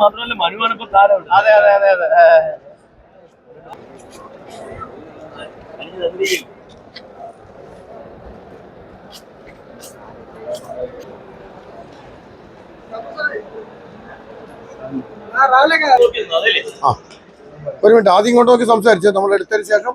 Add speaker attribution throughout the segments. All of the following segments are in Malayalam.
Speaker 1: മാത്രമല്ല മനുവാണ് ഇപ്പൊ താരം
Speaker 2: അതെ അതെ അതെ അതെ.
Speaker 3: ആ. ഒരു മിനിറ്റ് ആദ്യം ഇങ്ങോട്ട് നോക്കി സംസാരിച്ചു നമ്മൾ എടുത്തതിന് ശേഷം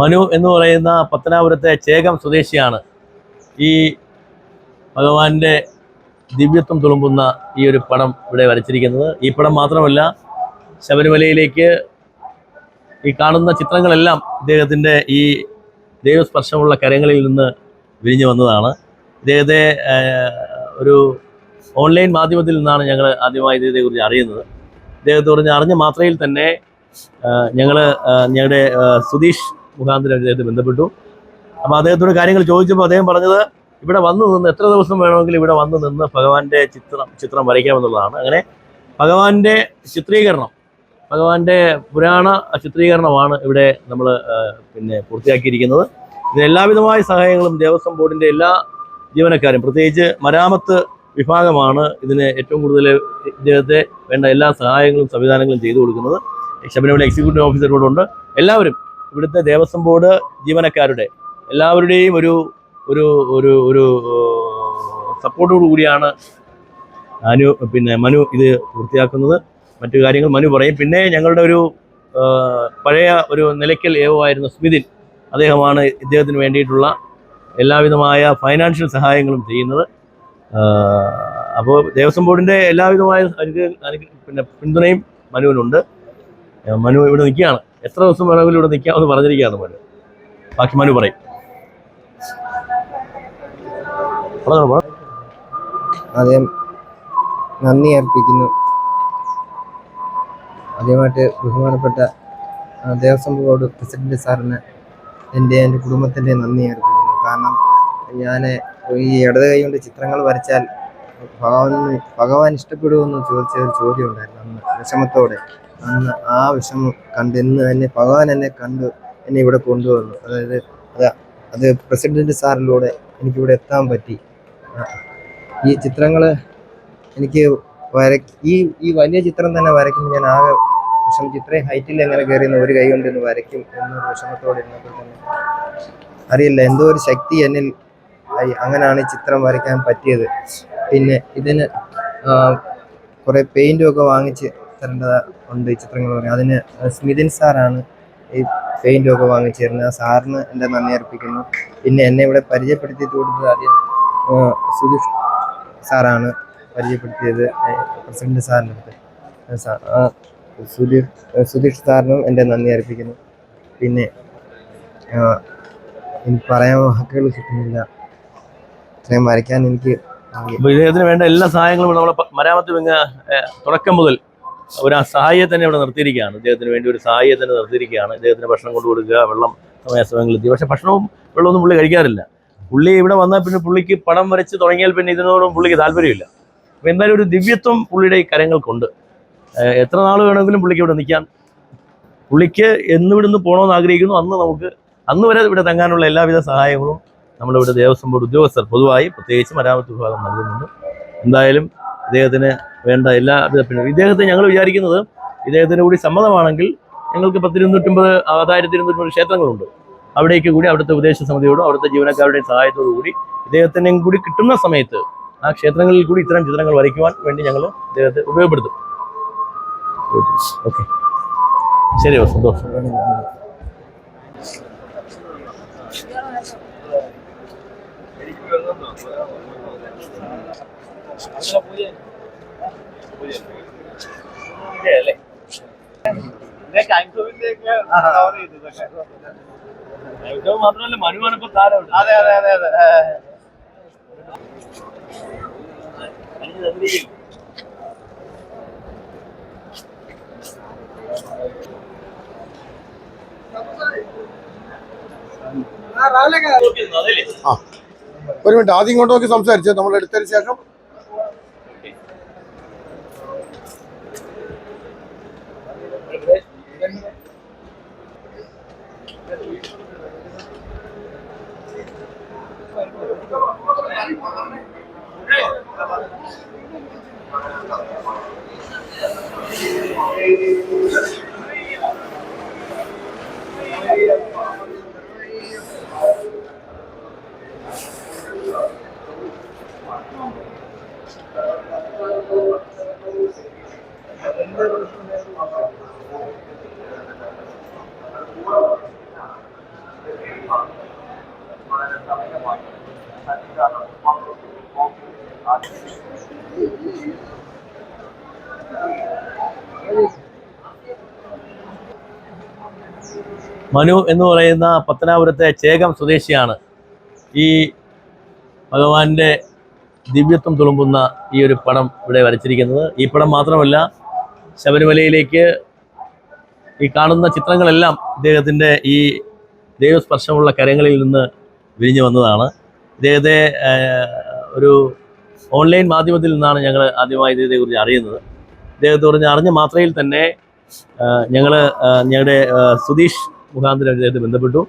Speaker 1: മനു എന്ന് പറയുന്ന പത്തനാപുരത്തെ ചേകം സ്വദേശിയാണ്. ഈ ഭഗവാന്റെ ദിവ്യത്വം തുളുമ്പുന്ന ഈ ഒരു പടം ഇവിടെ വരച്ചിരിക്കുന്നത്. ഈ പടം മാത്രമല്ല ശബരിമലയിലേക്ക് ഈ കാണുന്ന ചിത്രങ്ങളെല്ലാം ഇദ്ദേഹത്തിന്റെ ഈ ദൈവസ്പർശമുള്ള കരങ്ങളിൽ നിന്ന് വിരിഞ്ഞു വന്നതാണ്. ഇദ്ദേഹത്തെ ഒരു ഓൺലൈൻ മാധ്യമത്തിൽ നിന്നാണ് ഞങ്ങൾ ആദ്യമായി ഇദ്ദേഹത്തെക്കുറിച്ച് അറിയുന്നത്. ഇദ്ദേഹത്തെ കുറിച്ച് അറിഞ്ഞ മാത്രയിൽ തന്നെ ഞങ്ങൾ ഞങ്ങളുടെ സുതീഷ് മുഖാന്തരം അദ്ദേഹത്തെ ബന്ധപ്പെട്ടു. അപ്പോൾ അദ്ദേഹത്തോട് കാര്യങ്ങൾ ചോദിച്ചപ്പോൾ അദ്ദേഹം പറഞ്ഞത് ഇവിടെ വന്നു നിന്ന് എത്ര ദിവസം വേണമെങ്കിലും ഇവിടെ വന്നു നിന്ന് ഭഗവാന്റെ ചിത്രം ചിത്രം വരയ്ക്കാമെന്നുള്ളതാണ്. അങ്ങനെ ഭഗവാന്റെ ചിത്രീകരണം ഭഗവാന്റെ പുരാണ ചിത്രീകരണമാണ് ഇവിടെ നമ്മൾ പിന്നെ പൂർത്തിയാക്കിയിരിക്കുന്നത്. ഇതിന് എല്ലാവിധമായ സഹായങ്ങളും ദേവസ്വം ബോർഡിന്റെ എല്ലാ ജീവനക്കാരും പ്രത്യേകിച്ച് മരാമത്ത് വിഭാഗമാണ് ഇതിന് ഏറ്റവും കൂടുതൽ ഇദ്ദേഹത്തെ വേണ്ട എല്ലാ സഹായങ്ങളും സംവിധാനങ്ങളും ചെയ്തു കൊടുക്കുന്നത്. ശബരിമല എക്സിക്യൂട്ടീവ് ഓഫീസർ കൂടെ ഉണ്ട് എല്ലാവരും ഇവിടുത്തെ ദേവസ്വം ബോർഡ് ജീവനക്കാരുടെ എല്ലാവരുടെയും ഒരു ഒരു ഒരു ഒരു സപ്പോർട്ടോടു കൂടിയാണ് അനു പിന്നെ മനു ഇത് പൂർത്തിയാക്കുന്നത്. മറ്റു കാര്യങ്ങൾ മനു പറയും. പിന്നെ ഞങ്ങളുടെ ഒരു പഴയ ഒരു നിലയ്ക്കൽ ഏവോ ആയിരുന്നു സ്മിതിൻ അദ്ദേഹമാണ് ഇദ്ദേഹത്തിന് വേണ്ടിയിട്ടുള്ള എല്ലാവിധമായ ഫൈനാൻഷ്യൽ സഹായങ്ങളും ചെയ്യുന്നത്. അപ്പോൾ ദേവസ്വം ബോർഡിന്റെ എല്ലാവിധമായ പിന്നെ പിന്തുണയും മനുവിനുണ്ട്. മനു ഇവിടെ നിൽക്കുകയാണ്. എത്ര ദിവസം വേണമെങ്കിലും ഇവിടെ നിൽക്കാമെന്ന് പറഞ്ഞിരിക്കുകയാണ് മനു. ബാക്കി മനു പറയും.
Speaker 4: ആദ്യം നന്ദി അർപ്പിക്കുന്നു. ആദ്യമായിട്ട് ബഹുമാനപ്പെട്ട ദേവസ്വം ബോർഡ് പ്രസിഡന്റ് സാറിന് എന്റെ എന്റെ കുടുംബത്തിന്റെ നന്ദി അർപ്പിക്കുന്നു. കാരണം ഞാൻ ഈ ഇടത് കൈ കൊണ്ട് ചിത്രങ്ങൾ വരച്ചാൽ ഭഗവാൻ ഭഗവാൻ ഇഷ്ടപ്പെടുമെന്ന് ചോദിച്ച ഒരു ചോദ്യം ഉണ്ടായിരുന്നു അന്ന് വിഷമത്തോടെ. അന്ന് ആ വിഷമം കണ്ട് ഇന്ന് തന്നെ ഭഗവാൻ എന്നെ കണ്ട് എന്നെ ഇവിടെ കൊണ്ടുവന്നു അതായത് അതാ അത് പ്രസിഡന്റ് സാറിലൂടെ എനിക്കിവിടെ എത്താൻ പറ്റി ഈ ചിത്രങ്ങൾ എനിക്ക് വര ഈ ഈ വലിയ ചിത്രം തന്നെ വരയ്ക്കുമ്പോൾ ഞാൻ ആകെ വിഷമം ഇത്രയും ഹൈറ്റിൽ എങ്ങനെ കയറിയെന്ന് ഒരു കൈ കൊണ്ട് ഇന്ന് വരയ്ക്കും എന്നൊരു വിഷമത്തോടെ ഇരുന്നപ്പോൾ തന്നെ അറിയില്ല എന്തോ ഒരു ശക്തി എന്നിൽ. അങ്ങനെയാണ് ഈ ചിത്രം വരയ്ക്കാൻ പറ്റിയത് പിന്നെ ഇതിന് കുറേ പെയിന്റും ഒക്കെ വാങ്ങിച്ച് തരേണ്ടത് ഉണ്ട് ഈ ചിത്രങ്ങൾ പറയാം അതിന് സ്മിതിൻ സാറാണ് ഈ പെയിന്റും ഒക്കെ വാങ്ങിച്ചു തരുന്നത് സാറിന് എന്റെ നന്ദി അർപ്പിക്കുന്നു. പിന്നെ എന്നെ ഇവിടെ പരിചയപ്പെടുത്തി കൊടുത്തത് ആദ്യം സുധീഷ് സാറാണ് പരിചയപ്പെടുത്തിയത് പ്രസിഡന്റ് സാറിന്റെ അടുത്ത്. സുധീഷ് സുധീഷ് സാറിനും എന്റെ നന്ദി അർപ്പിക്കുന്നു. പിന്നെ എനിക്ക് പറയാൻ വാക്കുകൾ കിട്ടുന്നില്ല. ഇത്രയും വരയ്ക്കാൻ എനിക്ക് ആകെ-
Speaker 1: വേണ്ട എല്ലാ സഹായങ്ങളും നമ്മുടെ മരാമത്ത് തുടക്കം മുതൽ ഒരു സഹായിയെ തന്നെ ഇവിടെ നിർത്തിയിരിക്കുകയാണ്. ഇദ്ദേഹത്തിന് വേണ്ടി ഒരു സഹായിയെ തന്നെ നിർത്തിയിരിക്കുകയാണ്. ഇദ്ദേഹത്തിന് ഭക്ഷണം കൊണ്ടു കൊടുക്കുക വെള്ളം സമയാസമയങ്ങളിൽ എത്തി. പക്ഷേ ഭക്ഷണവും വെള്ളമൊന്നും പുള്ളി കഴിക്കാറില്ല. പുള്ളി ഇവിടെ വന്നാൽ പിന്നെ പുള്ളിക്ക് പടം വരച്ച് തുടങ്ങിയാൽ പിന്നെ ഇതിനോടും പുള്ളിക്ക് താല്പര്യമില്ല. അപ്പോൾ എന്തായാലും ഒരു ദിവ്യത്വം പുള്ളിയുടെ ഈ കരങ്ങൾക്കുണ്ട്. എത്ര നാൾ വേണമെങ്കിലും പുള്ളിക്ക് ഇവിടെ നിൽക്കാൻ. പുള്ളിക്ക് എന്ന് ഇവിടുന്ന് പോകണമെന്ന് ആഗ്രഹിക്കുന്നു. അന്ന് നമുക്ക് അന്ന് വരെ ഇവിടെ തങ്ങാനുള്ള എല്ലാവിധ സഹായങ്ങളും നമ്മളിവിടെ ദേവസ്വം ബോർഡ് ഉദ്യോഗസ്ഥർ പൊതുവായി പ്രത്യേകിച്ച് മരാമത്ത് വിഭാഗം നൽകുന്നുണ്ട്. എന്തായാലും ഇദ്ദേഹത്തിന് വേണ്ട എല്ലാ പിന്നെ ഇദ്ദേഹത്തെ ഞങ്ങൾ വിചാരിക്കുന്നത് ഇദ്ദേഹത്തിന് കൂടി സമ്മതമാണെങ്കിൽ ഞങ്ങൾക്ക് പത്തിരുന്നൂറ്റമ്പത് ആയിരത്തി ഇരുന്നൂറ്റമ്പത് ക്ഷേത്രങ്ങളുണ്ട്. അവിടേക്ക് കൂടി അവിടുത്തെ ഉപദേശ സമിതിയോടും അവിടുത്തെ ജീവനക്കാരുടെയും സഹായത്തോടു കൂടി ഇദ്ദേഹത്തിനെയും കൂടി കിട്ടുന്ന സമയത്ത് ആ ക്ഷേത്രങ്ങളിൽ കൂടി ഇത്തരം ചിത്രങ്ങൾ വരയ്ക്കുവാൻ വേണ്ടി ഞങ്ങൾ ഇദ്ദേഹത്തെ ഉപയോഗപ്പെടുത്തും. ഓക്കെ. ശരി സന്തോഷം
Speaker 4: വളരെ നന്ദി
Speaker 1: മാത്രമല്ല മനുവാണ് ഇപ്പൊ താരം
Speaker 2: അതെ അതെ അതെ അതെ
Speaker 3: ആ. ഒരു മിനിറ്റ് ആദ്യം ഇങ്ങോട്ട് നോക്കി സംസാരിച്ചു നമ്മൾ എടുത്തതിന് ശേഷം.
Speaker 1: മനു എന്ന് പറയുന്ന പത്തനാപുരത്തെ ചേകം സ്വദേശിയാണ് ഈ ഭഗവാന്റെ ദിവ്യത്വം തുളുമ്പുന്ന ഈ ഒരു പടം ഇവിടെ വരച്ചിരിക്കുന്നത്. ഈ പടം മാത്രമല്ല ശബരിമലയിലേക്ക് ഈ കാണുന്ന ചിത്രങ്ങളെല്ലാം ഇദ്ദേഹത്തിന്റെ ഈ ദൈവസ്പർശമുള്ള കരങ്ങളിൽ നിന്ന് വിരിഞ്ഞു വന്നതാണ്. ഇദ്ദേഹത്തെ ഒരു ഓൺലൈൻ മാധ്യമത്തിൽ നിന്നാണ് ഞങ്ങൾ ആദ്യമായി ഇദ്ദേഹത്തെക്കുറിച്ച് അറിയുന്നത്. ഇദ്ദേഹത്തെ കുറിച്ച് അറിഞ്ഞ മാത്രയിൽ തന്നെ ഞങ്ങൾ ഞങ്ങളുടെ സുതീഷ് മുഖാന്തരം ഇദ്ദേഹത്തെ ബന്ധപ്പെട്ടു.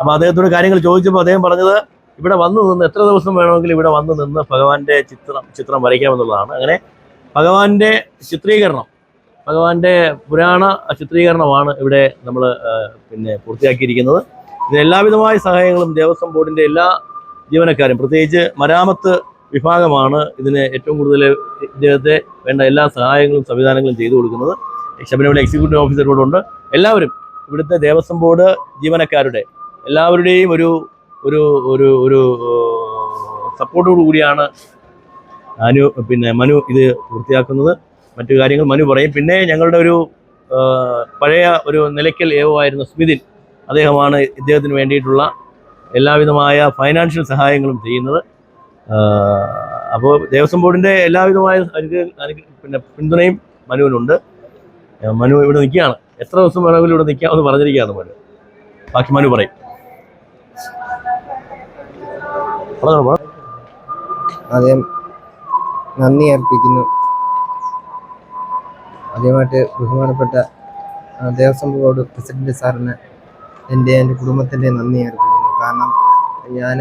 Speaker 1: അപ്പോൾ അദ്ദേഹത്തോട് കാര്യങ്ങൾ ചോദിച്ചപ്പോൾ അദ്ദേഹം പറഞ്ഞത് ഇവിടെ വന്നു നിന്ന് എത്ര ദിവസം വേണമെങ്കിലും ഇവിടെ വന്നു നിന്ന് ഭഗവാന്റെ ചിത്രം ചിത്രം വരയ്ക്കാമെന്നുള്ളതാണ്. അങ്ങനെ ഭഗവാന്റെ ചിത്രീകരണം ഭഗവാന്റെ പുരാണ ചിത്രീകരണമാണ് ഇവിടെ നമ്മൾ പിന്നെ പൂർത്തിയാക്കിയിരിക്കുന്നത്. ഇതിന് എല്ലാവിധമായ സഹായങ്ങളും ദേവസ്വം ബോർഡിന്റെ എല്ലാ ജീവനക്കാരും പ്രത്യേകിച്ച് മരാമത്ത് വിഭാഗമാണ് ഇതിന് ഏറ്റവും കൂടുതൽ ഇദ്ദേഹത്തെ വേണ്ട എല്ലാ സഹായങ്ങളും സംവിധാനങ്ങളും ചെയ്തു കൊടുക്കുന്നത്. ശബരിമല എക്സിക്യൂട്ടീവ് ഓഫീസർ ഉണ്ട് എല്ലാവരും ഇവിടുത്തെ ദേവസ്വം ബോർഡ് ജീവനക്കാരുടെ എല്ലാവരുടെയും ഒരു ഒരു ഒരു ഒരു സപ്പോർട്ടോടു കൂടിയാണ് അനു പിന്നെ മനു ഇത് പൂർത്തിയാക്കുന്നത്. മറ്റു കാര്യങ്ങൾ മനു പറയും. പിന്നെ ഞങ്ങളുടെ ഒരു പഴയ ഒരു നിലയ്ക്കൽ ഏവോ ആയിരുന്ന സ്മിതിൻ അദ്ദേഹമാണ് ഇദ്ദേഹത്തിന് വേണ്ടിയിട്ടുള്ള എല്ലാവിധമായ ഫൈനാൻഷ്യൽ സഹായങ്ങളും ചെയ്യുന്നത്. അപ്പോൾ ദേവസ്വം ബോർഡിന്റെ എല്ലാവിധമായ പിന്നെ പിന്തുണയും മനുവിനുണ്ട്. മനു ഇവിടെ നിൽക്കുകയാണ്. എത്ര ദിവസം വേണമെങ്കിലും ഇവിടെ നിൽക്കാമെന്ന് പറഞ്ഞിരിക്കുകയാണ് മനു. ബാക്കി മനു പറയും.
Speaker 4: ആദ്യം നന്ദി അർപ്പിക്കുന്നു. ആദ്യമായിട്ട് ബഹുമാനപ്പെട്ട ദേവസ്വം ബോർഡ് പ്രസിഡന്റ് സാറിന് എന്റെ എന്റെ കുടുംബത്തിന്റെ നന്ദി അർപ്പിക്കുന്നു. കാരണം ഞാൻ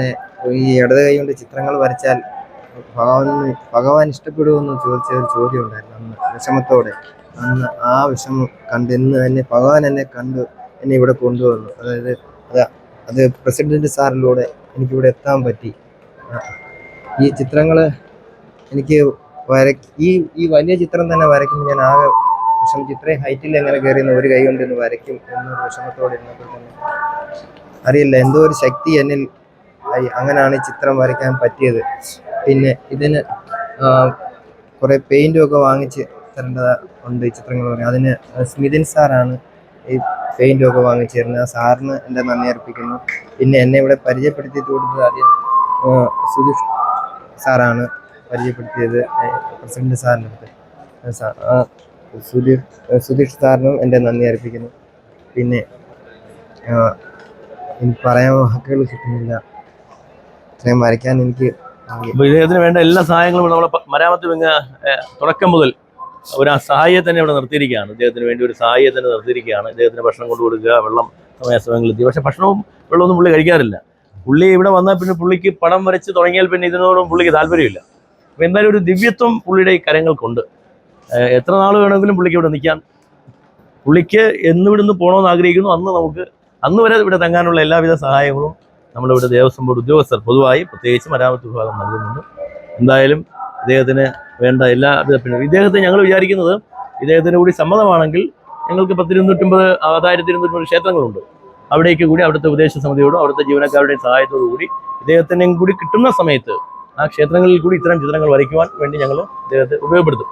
Speaker 4: ഈ ഇടത് കൈ കൊണ്ട് ചിത്രങ്ങൾ വരച്ചാൽ ഭഗവാൻ ഭഗവാൻ ഇഷ്ടപ്പെടുമെന്ന് ചോദിച്ച ഒരു ചോദ്യം ഉണ്ടായിരുന്നു അന്ന്. വിഷമത്തോടെ. അന്ന് ആ വിഷമം കണ്ട് ഇന്ന് എന്നെ ഭഗവാൻ എന്നെ കണ്ടു എന്നെ ഇവിടെ കൊണ്ടുവന്നു. അതായത് അത് അത് പ്രസിഡന്റ് സാറിലൂടെ എനിക്കിവിടെ എത്താൻ പറ്റി. ഈ ചിത്രങ്ങൾ എനിക്ക് വര ഈ ഈ വലിയ ചിത്രം തന്നെ വരയ്ക്കുമ്പോൾ ഞാൻ ആകെ വിഷമിച്ച് ഇത്രയും ഹൈറ്റിൽ എങ്ങനെ കയറിയെന്ന് ഒരു കൈ കൊണ്ട് ഇന്ന് വരയ്ക്കും എന്നൊരു വിഷമത്തോടെ ഇരുന്നപ്പോൾ തന്നെ അറിയില്ല എന്തോ ഒരു ശക്തി എന്നിൽ. അങ്ങനെയാണ് ഈ ചിത്രം വരയ്ക്കാൻ പറ്റിയത്. പിന്നെ ഇതിന് കുറേ പെയിന്റും ഒക്കെ വാങ്ങിച്ച് തരേണ്ടത് ഉണ്ട് ഈ ചിത്രങ്ങൾ പറഞ്ഞാൽ അതിന് സ്മിതിൻ സാറാണ് ഈ പെയിന്റും ഒക്കെ വാങ്ങിച്ചു തരുന്നത്. സാറിന് എന്റെ നന്ദി അർപ്പിക്കുന്നു. പിന്നെ എന്നെ ഇവിടെ പരിചയപ്പെടുത്തി കൊടുത്തത് ആദ്യം സുധീഷ് സാറാണ് പരിചയപ്പെടുത്തിയത് പ്രസിഡന്റ് സാറിന്റെ അടുത്ത്. ആ, സാ- ആ, സുധീർ സുധീഷ് സാറിനും എന്റെ നന്ദി അർപ്പിക്കുന്നു. പിന്നെ എനിക്ക് പറയാൻ വാക്കുകൾ കിട്ടുന്നില്ല. ഇത്രയും വരയ്ക്കാൻ എനിക്ക്
Speaker 1: ഇദ്ദേഹത്തിന് വേണ്ട എല്ലാ സഹായങ്ങളും നമ്മളെ മരാമത്ത് വിങ് തുടക്കം മുതൽ ഒരു സഹായിയെ തന്നെ ഇവിടെ നിർത്തിയിരിക്കുകയാണ്. ഇദ്ദേഹത്തിന് വേണ്ടി ഒരു സഹായിയെ തന്നെ നിർത്തിയിരിക്കുകയാണ്. ഇദ്ദേഹത്തിന് ഭക്ഷണം കൊണ്ടു കൊടുക്കുക വെള്ളം സമയാസമയങ്ങളിൽ എത്തി. പക്ഷേ ഭക്ഷണവും വെള്ളമൊന്നും പുള്ളി കഴിക്കാറില്ല. പുള്ളി ഇവിടെ വന്നാൽ പിന്നെ പുള്ളിക്ക് പടം വരച്ച് തുടങ്ങിയാൽ പിന്നെ ഇതിനോടും പുള്ളിക്ക് താല്പര്യമില്ല. അപ്പം എന്തായാലും ഒരു ദിവ്യത്വം പുള്ളിയുടെ ഈ കരങ്ങൾക്കുണ്ട്. എത്ര നാൾ വേണമെങ്കിലും പുള്ളിക്ക് ഇവിടെ നിൽക്കാൻ പുള്ളിക്ക് എന്ന് ഇവിടുന്ന് പോകണമെന്ന് ആഗ്രഹിക്കുന്നു. അന്ന് നമുക്ക് അന്ന് വരെ ഇവിടെ തങ്ങാനുള്ള എല്ലാവിധ സഹായങ്ങളും നമ്മളിവിടെ ദേവസ്വം ബോർഡ് ഉദ്യോഗസ്ഥർ പൊതുവായി പ്രത്യേകിച്ച് മരാമത്ത് വിഭാഗം നൽകുന്നുണ്ട്. എന്തായാലും ഇദ്ദേഹത്തിന് വേണ്ട എല്ലാവിധ പിന്നെ ഇദ്ദേഹത്തെ ഞങ്ങൾ വിചാരിക്കുന്നത് ഇദ്ദേഹത്തിന് കൂടി സമ്മതമാണെങ്കിൽ ഞങ്ങൾക്ക് പത്തിരുന്നൂറ്റമ്പത് ആദായിരത്തി ഇരുന്നൂറ്റമ്പത് ക്ഷേത്രങ്ങളുണ്ട്. അവിടേക്ക് കൂടി അവിടുത്തെ ഉപദേശ സമിതിയോടും അവിടുത്തെ ജീവനക്കാരുടെയും സഹായത്തോടു കൂടി ഇദ്ദേഹത്തിനെയും കൂടി കിട്ടുന്ന സമയത്ത് ആ ക്ഷേത്രങ്ങളിൽ കൂടി ഇത്തരം ചിത്രങ്ങൾ വരയ്ക്കുവാൻ വേണ്ടി ഞങ്ങൾ ഇദ്ദേഹത്തെ ഉപയോഗപ്പെടുത്തും.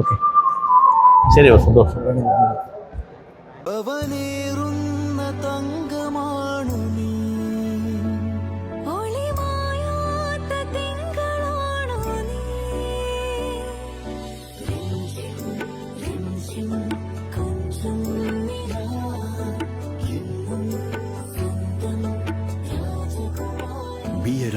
Speaker 1: ഓക്കെ ശരി സന്തോഷം.
Speaker 2: അവനേറുന്ന